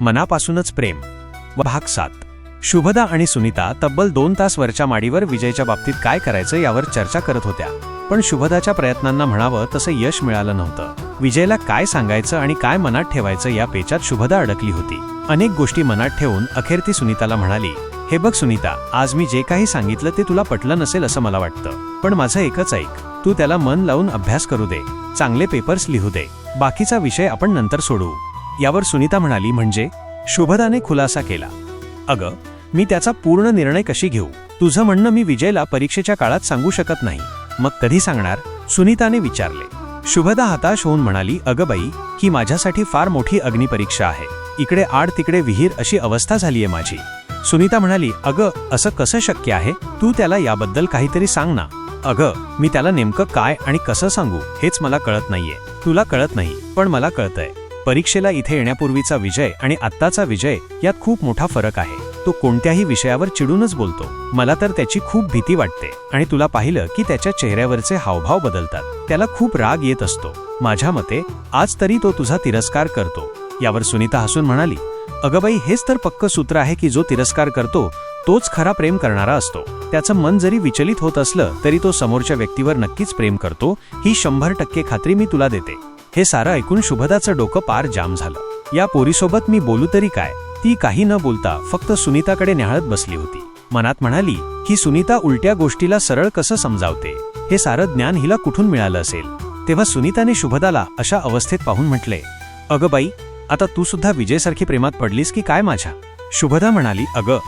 मनापासूनच प्रेम. व भाग सात. शुभदा आणि सुनीता तब्बल दोन तास वरच्या माडीवर विजयच्या बाबतीत काय करायचं यावर चर्चा करत होत्या. पण शुभदाच्या प्रयत्नांना म्हणावं तसं यश मिळालं नव्हतं. विजयला काय सांगायचं आणि काय मनात ठेवायचं या पेचात शुभदा अडकली होती. अनेक गोष्टी मनात ठेवून अखेर ती सुनीताला म्हणाली हे बघ सुनीता आज मी जे काही सांगितलं ते तुला पटलं नसेल असं मला वाटतं. पण माझं एकच ऐक. तू त्याला मन लावून अभ्यास करू दे. चांगले पेपर्स लिहू दे. बाकीचा विषय आपण नंतर सोडवू. यावर सुनीता म्हणाली म्हणजे शुभदाने खुलासा केला. अगं मी त्याचा पूर्ण निर्णय कशी घेऊ? तुझं म्हणणं मी विजयला परीक्षेच्या काळात सांगू शकत नाही. मग कधी सांगणार? सुनीताने विचारले. शुभदा हताश होऊन म्हणाली अगं बाई ही माझ्यासाठी फार मोठी अग्निपरीक्षा आहे. इकडे आड तिकडे विहीर अशी अवस्था झालीये माझी. सुनीता म्हणाली अगं असं कसं शक्य आहे? तू त्याला याबद्दल काहीतरी सांग ना. अगं मी त्याला नेमकं काय आणि कसं सांगू हेच मला कळत नाहीये. तुला कळत नाही पण मला कळतंय. परीक्षेला इथे येण्यापूर्वीचा विजय आणि आत्ताचा विजय यात खूप मोठा फरक आहे. तो कोणत्याही विषयावर चिडूनच बोलतो. मला तर त्याची खूप भीती वाटते आणि तुला पाहिलं की त्याच्या चेहऱ्यावरचे हावभाव बदलतात. त्याला खूप राग येत असतो. माझ्या मते आज तरी तो तुझा तिरस्कार करतो. यावर सुनीता हसून म्हणाली अगबाई हेच तर पक्क सूत्र आहे की जो तिरस्कार करतो तोच खरा प्रेम करणारा असतो. त्याचं मन जरी विचलित होत असलं तरी तो समोरच्या व्यक्तीवर नक्कीच प्रेम करतो. ही शंभर टक्के खात्री मी तुला देते. हे सारं ऐकून शुभदाचं डोकं पार जाम झालं. या पोरीसोबत मी बोलू तरी काय? ती काही न बोलता फक्त सुनीताकडे न्याहळत बसली होती. मनात म्हणाली ही सुनीता उलट्या गोष्टीला सरळ कसं समजावते? हे सारं ज्ञान हिला कुठून मिळालं असेल? तेव्हा सुनीताने शुभदाला अशा अवस्थेत पाहून म्हटले अगं बाई आता तू सुद्धा विजयसारखी प्रेमात पडलीस की काय माझ्या? शुभदा म्हणाली अगं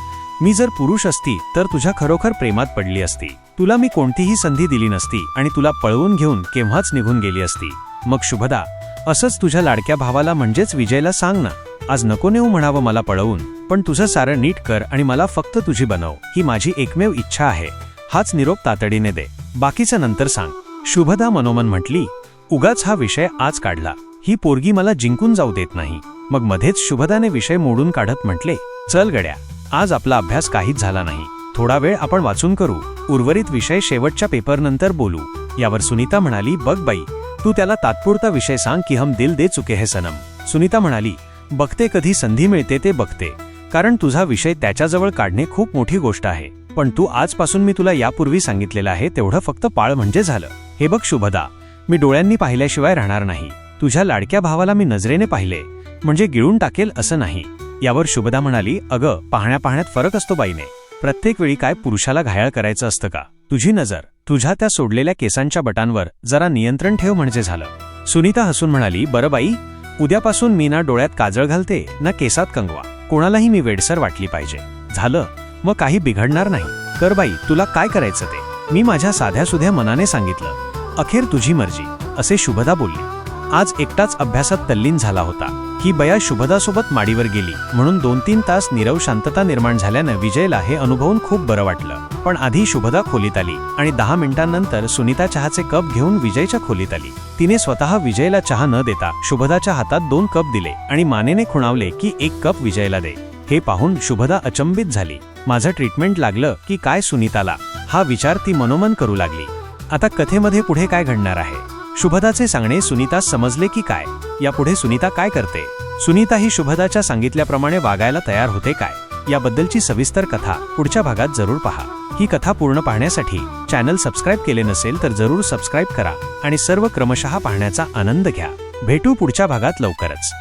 मी जर पुरुष असती तर तुझ्या खरोखर प्रेमात पडली असती. तुला मी कोणतीही संधी दिली नसती आणि तुला पळवून घेऊन केव्हाच निघून गेली असती. मग शुभदा असंच तुझ्या लाडक्या भावाला म्हणजेच विजयला सांग ना. आज नको नेऊ म्हणावं मला पळवून पण तुझं सारं नीट कर आणि मला फक्त तुझी बनव ही माझी एकमेव इच्छा आहे. हाच निरोप तातडीने दे. बाकीचं नंतर सांग. शुभदा मनोमन म्हटली उगाच हा विषय आज काढला. ही पोरगी मला जिंकून जाऊ देत नाही. मग मध्येच शुभदाने विषय मोडून काढत म्हटले चल गड्या आज आपला अभ्यास काहीच झाला नाही. थोडा वेळ आपण वाचून करू. उर्वरित विषय शेवटच्या पेपरनंतर बोलू. यावर सुनीता म्हणाली बघ बाई तू त्याला तात्पुरता विषय सांग की हम दिल दे चुके हे सनम. सुनीता म्हणाली बघते कधी संधी मिळते ते बघते. कारण तुझा विषय त्याच्याजवळ काढणे खूप मोठी गोष्ट आहे. पण तू आजपासून मी तुला यापूर्वी सांगितलेलं आहे तेवढं फक्त पाळ म्हणजे झालं. हे बघ शुभदा मी डोळ्यांनी पाहिल्याशिवाय राहणार नाही. तुझ्या लाडक्या भावाला मी नजरेने पाहिले. म्हणजे गिळून टाकेल असं नाही. यावर शुभदा म्हणाली अगं पाहण्या पाहण्यात फरक असतो बाईने. प्रत्येक वेळी काय पुरुषाला घायाळ करायचं असतं का? तुझी नजर. तुझ्या त्या सोडलेल्या केसांच्या बटांवर जरा नियंत्रण ठेव म्हणजे झालं. सुनीता हसून म्हणाली बरं बाई उद्यापासून मी ना डोळ्यात काजळ घालते ना केसात कंगवा. कोणालाही मी वेडसर वाटली पाहिजे. झालं. मग काही बिघडणार नाही. कर बाई तुला काय करायचं ते? मी माझ्या साध्या सुध्या मनाने सांगितलं. अखेर तुझी मर्जी असे शुभदा बोलली. आज एकटाच अभ्यासात तल्लीन झाला होता. ही बया शुभदासोबत माडीवर गेली. म्हणून दोन तीन तास निरव शांतता निर्माण झाल्यानं विजयला हे अनुभवून खूप बरं वाटलं. पण आधी शुभदा खोलीत आली आणि दहा मिनिटांनंतर सुनीता चहाचे कप घेऊन विजयच्या खोलीत आली. तिने स्वतः विजयला चहा न देता शुभदाच्या हातात दोन कप दिले आणि मानेने खुणावले की एक कप विजयला दे. हे पाहून शुभदा अचंबित झाली. माझं ट्रीटमेंट लागलं की काय सुनीताला? हा विचार ती मनोमन करू लागली. आता कथेमध्ये पुढे काय घडणार आहे? शुभदाचे सांगणे सुनीता समजले की काय? यापुढे सुनीता काय करते? सुनीता ही शुभदाच्या सांगितल्याप्रमाणे वागायला तयार होते काय? याबद्दलची सविस्तर कथा पुढच्या भागात जरूर पहा. ही कथा पूर्ण पाहण्यासाठी चॅनल सबस्क्राईब केले नसेल तर जरूर सबस्क्राईब करा आणि सर्व क्रमशः पाहण्याचा आनंद घ्या. भेटू पुढच्या भागात लवकरच.